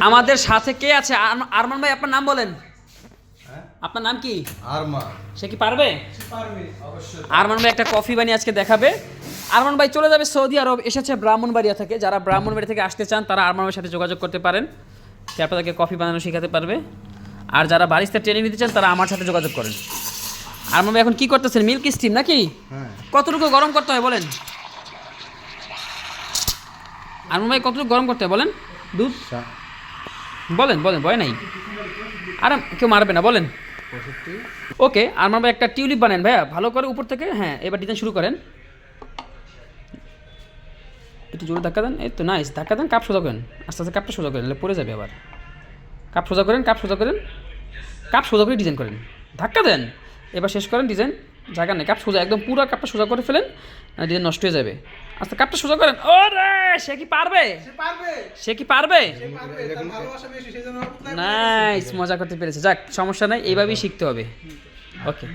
আমাদের সাথে কে আছে? আর- আরমান ভাই আপনার নাম বলেন। হ্যাঁ? আপনার নাম কি? আরমা সে কি পারবে? আরমান ভাই একটা কফি বানিয়ে আজকে দেখাবে। আরমান ভাই চলে যাবে সৌদি আরব এসেছে ব্রাহ্মণ ব্রাহ্মণবাড়িয়া থেকে। যারা ব্রাহ্মণবাড়ি থেকে আসতে চান তারা আরমান ভাইয়ের সাথে যোগাযোগ করতে পারেন। সে আপনাদেরকে কফি বানানো শেখাতে পারবে। আর যারা বারিস্তা ট্রেনিং নিতে চান তারা আমার সাথে যোগাযোগ করেন। আরমান ভাই এখন কি করতেছেন? মিল্ক স্টিম নাকি? হ্যাঁ। কতটুকু গরম করতে হয় বলেন? আরমান ভাই কতটুকু গরম করতে হয় বলেন? দুধ? বলেন বলেন ভয় নাই। আর কেউ মারবে না বলেন। ওকে আর ভাই একটা টিউলিপ বানেন ভাইয়া। ভালো করে উপর থেকে হ্যাঁ এবার ডিজাইন শুরু করেন। একটু জোরে ধাক্কা দেন এই তো নাইস ধাক্কা দেন কাপ সোজা করেন। আস্তে আস্তে কাপটা সোজা করেন পড়ে যাবে আবার। কাপ সোজা করেন কাপ সোজা করেন কাপ সোজা করে ডিজাইন করেন। ধাক্কা দেন এবার শেষ করেন ডিজাইন জায়গা নেই। কাপ সোজা একদম পুরো কাপটা সোজা করে ফেলেন ডিজাইন নষ্ট হয়ে যাবে। আচ্ছা কাপটা সোজা করেন। ও রে সে কি পারবে? সে কি পারবে? নাইস মজা করতে পেরেছে। যাক সমস্যা নাই এইভাবেই শিখতে হবে। ওকে।